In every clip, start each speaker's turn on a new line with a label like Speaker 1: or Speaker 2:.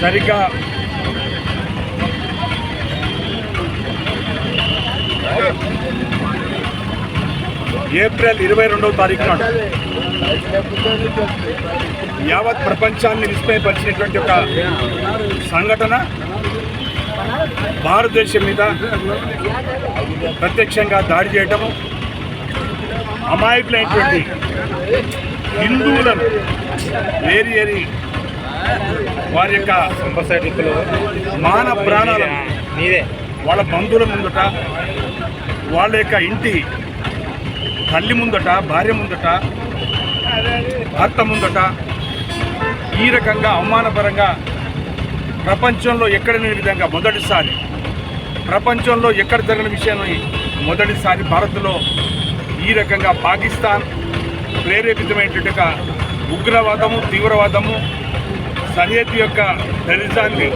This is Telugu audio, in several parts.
Speaker 1: సరిగ్గా ఏప్రిల్ ఇరవై రెండవ తారీఖు నాడు యావత్ ప్రపంచాన్ని విస్మయపరిచినటువంటి ఒక సంఘటన భారతదేశం మీద ప్రత్యక్షంగా దాడి చేయటము అమాయకులైనటువంటి హిందువులను ఏరి ఏరి వారి యొక్క మాన ప్రాణాలను
Speaker 2: నీదే
Speaker 1: వాళ్ళ బంధువుల ముందట వాళ్ళ యొక్క ఇంటి తల్లి ముందట భార్య ముందట భర్త ముందట ఈ రకంగా అవమానపరంగా ప్రపంచంలో ఎక్కడ లేని విధంగా మొదటిసారి ప్రపంచంలో ఎక్కడ జరిగిన విషయాన్ని మొదటిసారి భారత్లో ఈ రకంగా పాకిస్తాన్ ప్రేరేపితమైనటువంటి ఉగ్రవాదము తీవ్రవాదము సరిహద్దు యొక్క టెరిజాన్ని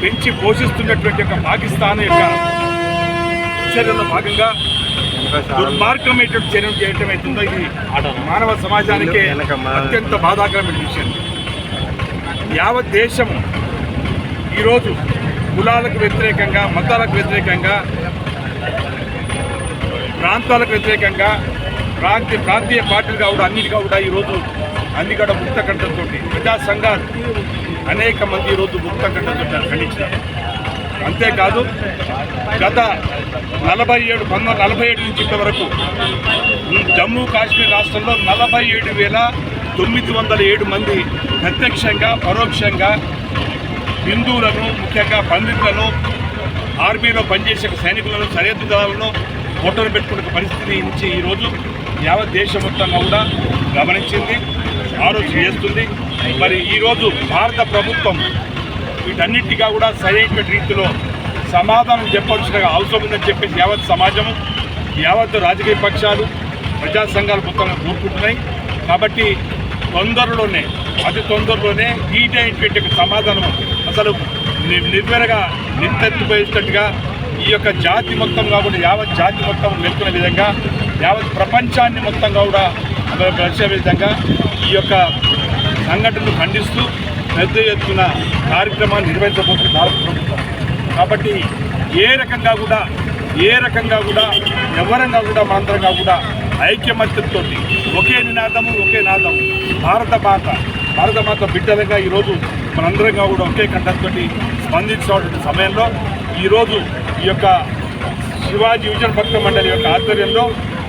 Speaker 1: పెంచి పోషిస్తున్నటువంటి ఒక పాకిస్తాన్ యొక్క చర్యలో భాగంగా దుర్మార్గమైనటువంటి చర్యలు చేయటం అవుతుందో ఇది మానవ సమాజానికి అత్యంత బాధాకరమైన విషయం. యావత్ దేశం ఈరోజు కులాలకు వ్యతిరేకంగా మతాలకు వ్యతిరేకంగా ప్రాంతాలకు వ్యతిరేకంగా ప్రాంతీయ ప్రాంతీయ పార్టీలుగా కావడం అన్నిటి కూడా ఈరోజు అన్ని కూడా ముక్త కంఠంతో ప్రజా సంఘాలు అనేక మంది ఈరోజు ముక్త కంఠంతో ఖండించారు అంతేకాదు గత నలభై ఏడు పంతొమ్మిది నలభై ఏడు నుంచి ఇంతవరకు జమ్మూ కాశ్మీర్ రాష్ట్రంలో నలభై ఏడు వేల తొమ్మిది వందల ఏడు మంది ప్రత్యక్షంగా పరోక్షంగా హిందువులను ముఖ్యంగా పండితులను ఆర్మీలో పనిచేసే సైనికులను సరిహద్దు దళాలను పొట్టలు పెట్టుకునే పరిస్థితి నుంచి ఈరోజు యావత్ దేశం మొత్తంగా కూడా గమనించింది ఆలోచన చేస్తుంది. మరి ఈరోజు భారత ప్రభుత్వం వీటన్నిటిగా కూడా సరైన రీతిలో సమాధానం చెప్పాల్సిన అవసరం ఉందని చెప్పేసి యావత్ సమాజము యావత్ రాజకీయ పక్షాలు ప్రజా సంఘాలు మొత్తంగా కోరుకుంటున్నాయి. కాబట్టి తొందరలోనే అతి తొందరలోనే ఈటైనటువంటి ఒక సమాధానం అసలు ని- నిర్వెరగా నింతెత్తిపోయేటట్టుగా ఈ యొక్క జాతి మొత్తం కాకుండా యావత్ జాతి మొత్తం మేల్కొనే విధంగా యావత్ ప్రపంచాన్ని మొత్తంగా కూడా పరిచే విధంగా ఈ యొక్క సంఘటనలు ఖండిస్తూ పెద్ద ఎత్తున కార్యక్రమాన్ని నిర్వహించబోతుంది భారత ప్రభుత్వం. కాబట్టి ఏ రకంగా కూడా ఏ రకంగా కూడా ఎవరంగా కూడా మనందరంగా కూడా ఐక్యమత్యంతో ఒకే నినాదము ఒకే నాదము భారత మాత భారత మాత బిడ్డలుగా ఈరోజు మనందరంగా కూడా ఒకే కంఠంతో స్పందించినటువంటి సమయంలో ఈరోజు ఈ యొక్క శివాజీ విజయ భక్త మండలి యొక్క ఆధ్వర్యంలో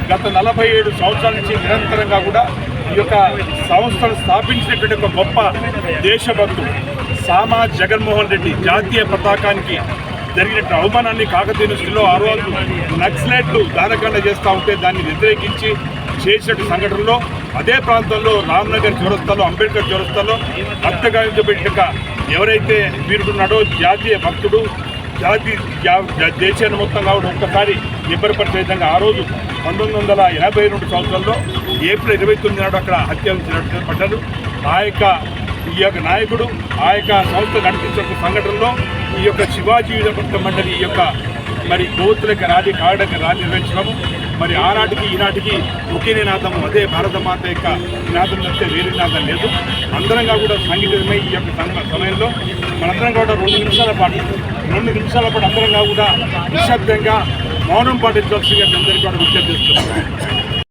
Speaker 1: గత నలభై ఏడు సంవత్సరాల నుంచి నిరంతరంగా కూడా ఈ యొక్క సంస్థను స్థాపించినటువంటి ఒక గొప్ప దేశభక్తుడు సామా జగన్మోహన్ రెడ్డి జాతీయ పతాకానికి జరిగినట్టు అవమానాన్ని కాకతీయ దృష్టిలో ఆ రోజు నక్సలైట్లు దానకాండ చేస్తూ ఉంటే దాన్ని వ్యతిరేకించి చేసినట్టు సంఘటనలో అదే ప్రాంతంలో రామ్నగర్ చౌరస్తాలో అంబేద్కర్ చౌరస్తాలో హత్యగాయించబెట్టిన ఎవరైతే వీరుడున్నాడో జాతీయ భక్తుడు జాతి జా- దేశాన్ని మొత్తం కాబట్టి ఒక్కసారి ఇబ్బరిపరిచే విధంగా ఆ రోజు పంతొమ్మిది వందల ఎనభై రెండు సంవత్సరంలో ఏప్రిల్ ఇరవై తొమ్మిది నాడు అక్కడ హత్యలు పడ్డారు ఆ యొక్క ఈ యొక్క నాయకుడు ఆ యొక్క సంస్థ నడిపించిన సంఘటనలో ఈ యొక్క శివాజీ భక్త మండలి ఈ యొక్క మరి గోతులకు రాలి కాడకి రాలి నిర్వహించడము. మరి ఆనాటికి ఈనాటికి ఒకే నినాదము అదే భారత మాత యొక్క నినాదం తప్పితే వేరే నినాదం లేదు. అందరంగా కూడా సంఘటితమై ఈ యొక్క సమయంలో మనందరం కూడా రెండు నిమిషాల పాటు రెండు నిమిషాల పాటు అందరం కాకుండా నిశ్శబ్దంగా మౌనం పాటించాల్సిందిగా అందరికీ కూడా విజ్ఞప్తి చేస్తున్నాం.